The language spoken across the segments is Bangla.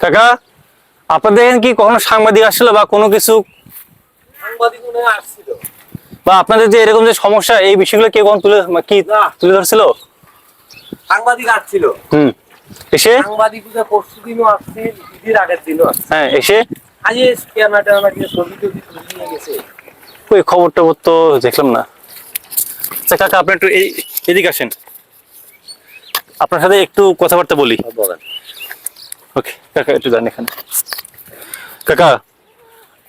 কাকা আপনাদের এখানে কি কখনো সাংবাদিক আসছিল বা কোনো কিছু? সাংবাদিক আসছিল। বা আপনাদের যে এরকম যে সমস্যা এই বিষয়গুলো কে কখন তুলে কি তুলে ধরছিল? সাংবাদিক আসছিল। হুম। এসে? সাংবাদিক পরশু দিনও আসছে ঈদের আগের দিনও হ্যাঁ এসে? আজ ক্যামেরা ট্যামেরা ছবি টবি নিয়ে গেছে। ওই খবর টবর তো দেখলাম না। আচ্ছা কাকা আপনি একটু এই এদিকে আসেন। আপনার সাথে একটু কথাবার্তা বলি। বলেন। ওকে কাকা একটু যান এখানে। কাকা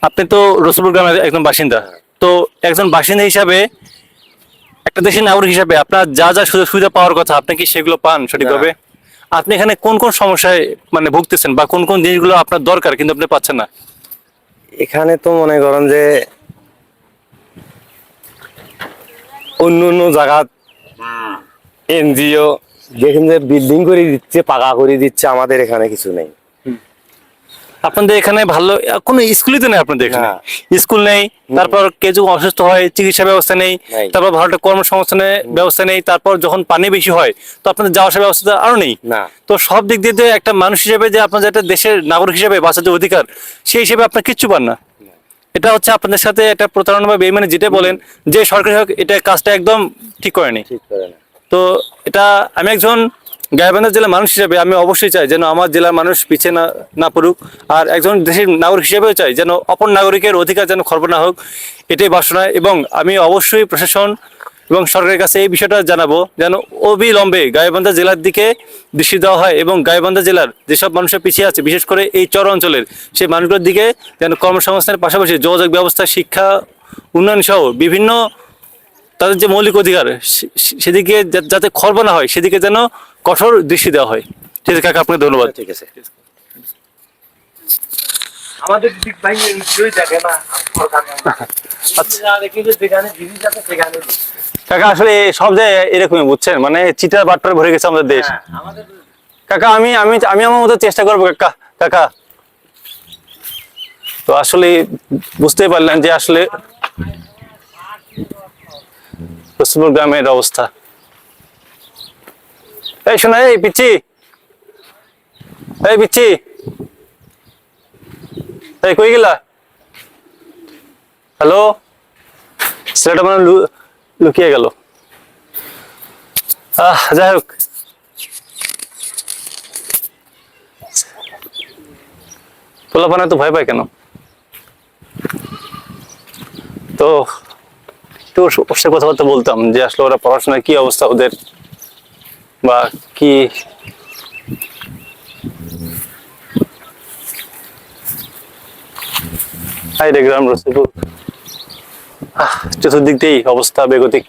আপনি তো রসুলপুর গ্রামের একজন বাসিন্দা। তো একজন বাসিন্দা হিসাবে একটা দেশের নাগরিক হিসাবে আপনার যা যা সুযোগ সুবিধা পাওয়ার কথা আপনি কি সেগুলো পান সঠিকভাবে? আপনি এখানে কোন কোন সমস্যায় মানে ভুগতেছেন বা কোন কোন জিনিসগুলো আপনার দরকার কিন্তু আপনি পাচ্ছেন না? এখানে তো মনে করেন যে অন্য অন্য জায়গা এনজিও যেখানে যে বিল্ডিং করে দিচ্ছে পাকা করে দিচ্ছে আমাদের এখানে কিছু নেই। আপনাদের এখানে ভালো কোনো স্কুলই তো নেই আপনাদের এখানে? স্কুল নেই তারপর কেউ যখন অসুস্থ হয় চিকিৎসা ব্যবস্থা নেই। তারপর ভালো একটা কর্মসংস্থানের ব্যবস্থা নেই তারপর যখন পানি বেশি হয় তো আপনাদের যাওয়া আসার ব্যবস্থা আরও নেই? তো সব দিক দিয়ে একটা মানুষ হিসেবে যে আপনার একটা দেশের নাগরিক হিসেবে বাঁচার যে অধিকার সেই হিসেবে আপনার কিচ্ছু পান না। এটা হচ্ছে আপনাদের সাথে একটা প্রতারণা বা বেমানি যেটা বলেন যে সরকারি হোক এটা কাজটা একদম ঠিক করেনি। ঠিক করে না। তো এটা আমি একজন গাইবান্ধা জেলার মানুষ হিসেবে আমি অবশ্যই চাই যেন আমার জেলার মানুষ পিছিয়ে না না পড়ুক। আর একজন দেশের নাগরিক হিসেবেও চাই যেন অপর নাগরিকের অধিকার যেন খর্ব না হোক, এটাই বাসনা। এবং আমি অবশ্যই প্রশাসন এবং সরকারের কাছে এই বিষয়টা জানাব যেন অবিলম্বে গাইবান্ধা জেলার দিকে দৃষ্টি দেওয়া হয় এবং গাইবান্ধা জেলার যেসব মানুষের পিছিয়ে আছে, বিশেষ করে এই চর অঞ্চলের সেই মানুষগুলোর দিকে যেন কর্মসংস্থানের পাশাপাশি যোগাযোগ ব্যবস্থা, শিক্ষা, উন্নয়ন সহ বিভিন্ন তাদের যে মৌলিক অধিকার সেদিকে যাতে খর্ব না হয় সেদিকে যেন কঠোর দৃষ্টি দেওয়া হয়। ঠিক আছে কাকা আপনাকে ধন্যবাদ। ঠিক আছে। আমাদের দিক ভাই এইগুলোই দেখে না সরকার আচ্ছা। কাকা আসলে সব জায়গায় এরকমই বুঝছেন? মানে চিটার বাট্টার ভরে গেছে আমাদের দেশ। হ্যাঁ, কাকা আমি আমি আমি আমার মতো চেষ্টা করব কাকা কাকা। তো আসলে বুঝতেই পারলেন যে আসলে পশ্চিমবঙ্গ গ্রামের অবস্থা। এই শোনা, এই পিচ্ছি। এই পিচ্ছি। এই কই গেলা? হ্যালো? ছেলেটা মানে লুকিয়ে গেল। আহ, যাই হোক। পোলাপানা তো ভয় পায় কেন? তো একটু ওর সাথে কথাবার্তা বলতাম যে আসলে ওরা পড়াশোনার কি অবস্থা ওদের? বা কি হাই রে গ্রাম রসিপুর। চতুর্দিক দিয়েই অবস্থা বেগতিক।